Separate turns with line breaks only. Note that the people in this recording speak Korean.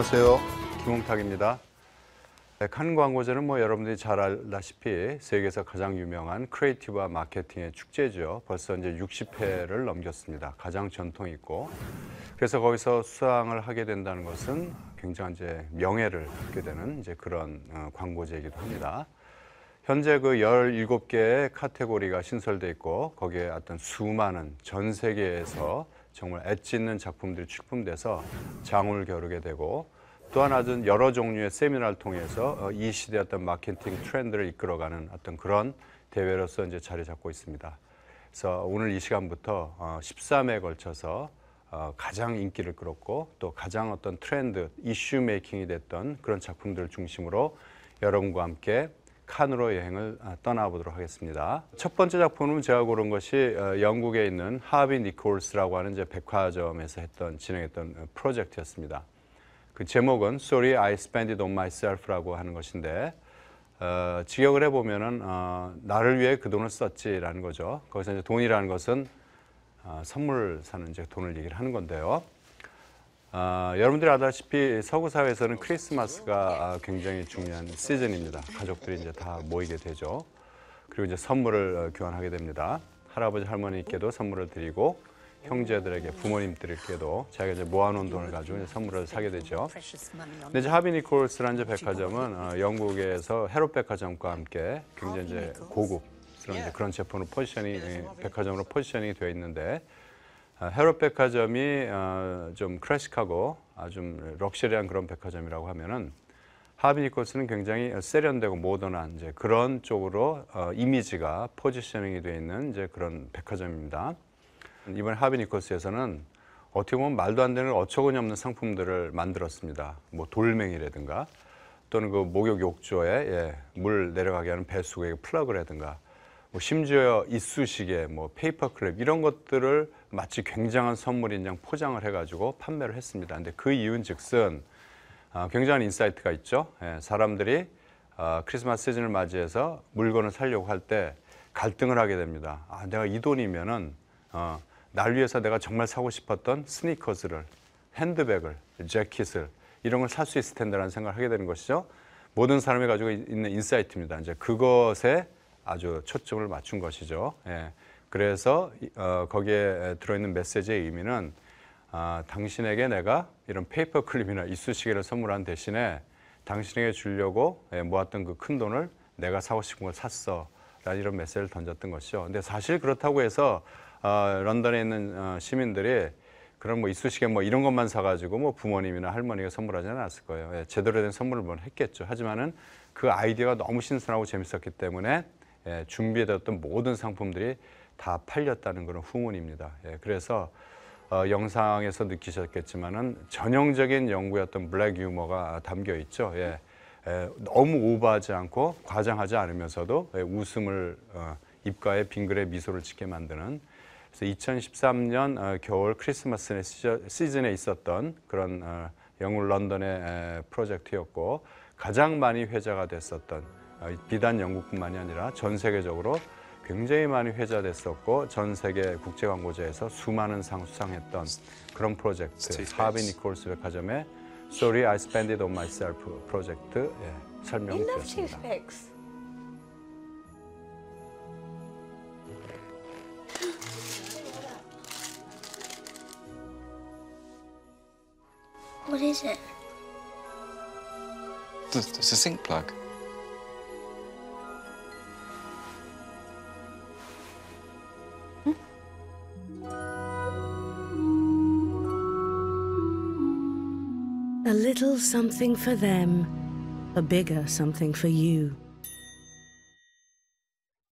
안녕하세요. 김홍탁입니다. 네, 칸 광고제는 뭐 여러분들이 잘 알다시피 세계에서 가장 유명한 크리에이티브와 마케팅의 축제죠. 벌써 이제 60회를 넘겼습니다. 가장 전통 있고 그래서 거기서 수상을 하게 된다는 것은 굉장한 이제 명예를 얻게 되는 이제 그런 어, 광고제이기도 합니다. 현재 그 17개의 카테고리가 신설돼 있고 거기에 어떤 수많은 전 세계에서 정말 엣지 있는 작품들이 출품돼서 장을 겨루게 되고 또 하나는 여러 종류의 세미나를 통해서 어, 이 시대의 어떤 마케팅 트렌드를 이끌어가는 어떤 그런 대회로서 이제 자리 잡고 있습니다. 그래서 오늘 이 시간부터 어, 13회에 걸쳐서 어, 가장 인기를 끌었고 또 가장 어떤 트렌드, 이슈 메이킹이 됐던 그런 작품들을 중심으로 여러분과 함께 칸으로 여행을 아, 떠나보도록 하겠습니다. 첫 번째 작품은 제가 고른 것이 어, 영국에 있는 하비 니콜스라고 하는 이제 백화점에서 했던 진행했던 어, 프로젝트였습니다. 그 제목은 Sorry I Spent It On Myself라고 하는 것인데 어, 직역을 해보면은 어, 나를 위해 그 돈을 썼지라는 거죠. 거기서 이제 돈이라는 것은 어, 선물 사는 이제 돈을 얘기를 하는 건데요. 아, 여러분들이 아다시피 서구 사회에서는 크리스마스가 아, 굉장히 중요한 시즌입니다. 가족들이 이제 다 모이게 되죠. 그리고 이제 선물을 어, 교환하게 됩니다. 할아버지 할머니께도 선물을 드리고 형제들에게 부모님들께도 자기가 이제 모아놓은 돈을 가지고 선물을 사게 되죠. 근데 이제 하비 니콜스라는 백화점은 어, 영국에서 헤롯 백화점과 함께 굉장히 이제 고급스러운 이제 그런 제품으로 포지션이 예, 백화점으로 포지셔닝이 되어 있는데 아, 헤롯 백화점이 어, 좀 클래식하고 아주 럭셔리한 그런 백화점이라고 하면은 하비 니콜스는 굉장히 세련되고 모던한 이제 그런 쪽으로 어, 이미지가 포지셔닝이 되어 있는 이제 그런 백화점입니다. 이번 하비 니콜스에서는 어떻게 보면 말도 안 되는 어처구니 없는 상품들을 만들었습니다. 뭐 돌멩이라든가 또는 그 목욕 욕조에 예, 물 내려가게 하는 배수구에 플러그라든가 뭐 심지어 이쑤시개, 뭐 페이퍼 클립 이런 것들을 마치 굉장한 선물인 양 포장을 해가지고 판매를 했습니다. 근데 그 이유는즉슨 아, 굉장한 인사이트가 있죠. 예, 사람들이 아, 크리스마스 시즌을 맞이해서 물건을 사려고 할 때 갈등을 하게 됩니다. 아, 내가 이 돈이면은 어, 날 위해서 내가 정말 사고 싶었던 스니커즈를, 핸드백을, 재킷을 이런 걸 살 수 있을 텐데라는 생각을 하게 되는 것이죠. 모든 사람이 가지고 있는 인사이트입니다. 이제 그것에 아주 초점을 맞춘 것이죠. 예. 그래서 어, 거기에 들어있는 메시지의 의미는 아, 당신에게 내가 이런 페이퍼 클립이나 이쑤시개를 선물한 대신에 당신에게 주려고 예, 모았던 그 큰 돈을 내가 사고 싶은 걸 샀어. 라는 이런 메시지를 던졌던 것이죠. 근데 사실 그렇다고 해서 어, 런던에 있는 어, 시민들이 그런 뭐 이쑤시개 뭐 이런 것만 사가지고 뭐 부모님이나 할머니가 선물하지는 않았을 거예요. 예, 제대로 된 선물을 뭐 했겠죠. 하지만은 그 아이디어가 너무 신선하고 재밌었기 때문에 예, 준비해뒀던 모든 상품들이 다 팔렸다는 그런 후문입니다. 예, 그래서 어, 영상에서 느끼셨겠지만은 전형적인 어떤 블랙 유머가 담겨 있죠. 예, 예, 너무 오버하지 않고 과장하지 않으면서도 예, 웃음을 어, 입가에 빙그레 미소를 짓게 만드는 그래서 2013년 어, 겨울 크리스마스 시즌에 있었던 그런 어, 영국 런던의 에, 프로젝트였고 가장 많이 회자가 됐었던 어, 비단 영국뿐만이 아니라 전 세계적으로 굉장히 많이 회자됐었고 전 세계 국제 광고제에서 수많은 상 수상했던 그런 프로젝트 하비 니콜스 백화점의 Sorry I Spent It On Myself 프로젝트 예, 설명을 드렸습니다.
What is it?
It's a sink plug.
Little something for them, a bigger something for you.